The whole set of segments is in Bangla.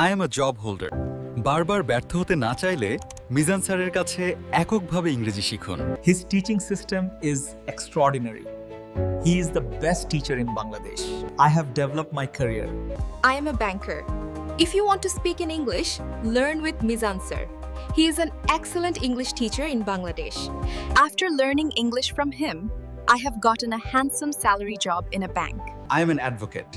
I am a job holder বারবার ব্যর্থ হতে না চাইলে মিজান স্যারের কাছে এককভাবে ইংরেজি শিখুন His teaching system is extraordinary. He is the best teacher in Bangladesh. I have developed my career. I am a banker. If you want to speak in English, learn with Mizan sir. He is an excellent English teacher in Bangladesh. After learning English from him, I have gotten a handsome salary job in a bank. I am an advocate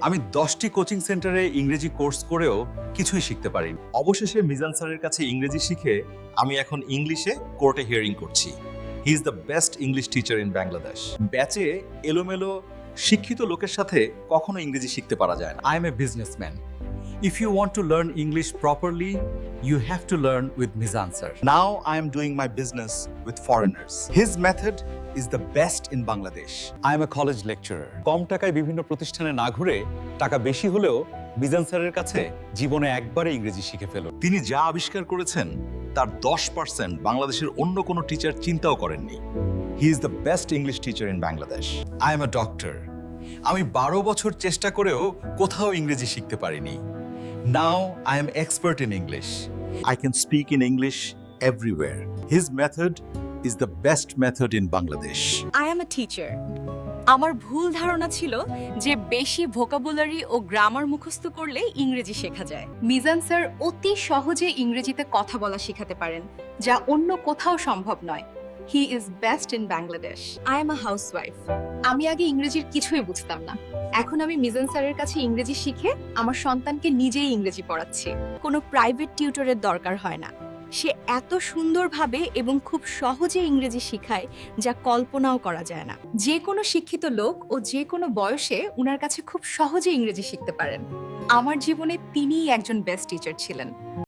আমি দশটি কোচিং সেন্টারে ইংরেজি কোর্স করেও কিছুই শিখতে পারিনি। অবশেষে মিজান স্যারের কাছে ইংরেজি শিখে আমি এখন ইংলিশে কোর্টে হিয়ারিং করছি। He is the best English teacher in Bangladesh ব্যাচে এলোমেলো শিক্ষিত লোকের সাথে কখনো ইংরেজি শিখতে পারা যায় না। I am a businessman. If you want to learn English properly, you have to learn with Mizan sir. Now I am doing my business with foreigners. His method is the best in Bangladesh. I am a college lecturer. কম টাকায় বিভিন্ন প্রতিষ্ঠানে না ঘুরে টাকা বেশি হলেও মিজান স্যারের কাছে জীবনে একবারে ইংরেজি শিখে ফেলো তিনি যা আবিষ্কার করেছেন তার দশ পার্সেন্ট বাংলাদেশের অন্য কোনো টিচার চিন্তাও করেননি he is the best English teacher in Bangladesh I am a doctor আমি বারো বছর চেষ্টা করেও কোথাও ইংরেজি শিখতে পারিনি now I am expert in English I can speak in English everywhere. His method is the best method in Bangladesh. I am a teacher. আমার ভুল ধারণা ছিল যে বেশি ভোকাবুলারি ও গ্রামার মুখস্থ করলে ইংরেজি শেখা যায় মিজান স্যার অতি সহজে ইংরেজিতে কথা বলা শেখাতে পারেন, যা অন্য কোথাও সম্ভব নয় he is best in Bangladesh I am a housewife আমি আগে ইংরেজির কিছুই বুঝতাম না। এখন আমি মিজান স্যারের কাছে ইংরেজি শিখে আমার সন্তানকে নিজেই ইংরেজি পড়াচ্ছি। কোনো প্রাইভেট টিউটরের দরকার হয় না। সে এত সুন্দরভাবে এবং খুব সহজে ইংরেজি শিখায় যা কল্পনাও করা যায় না। যে কোনো শিক্ষিত লোক ও যে কোনো বয়সে উনার কাছে খুব সহজে ইংরেজি শিখতে পারেন। আমার জীবনে তিনিই একজন বেস্ট টিচার ছিলেন।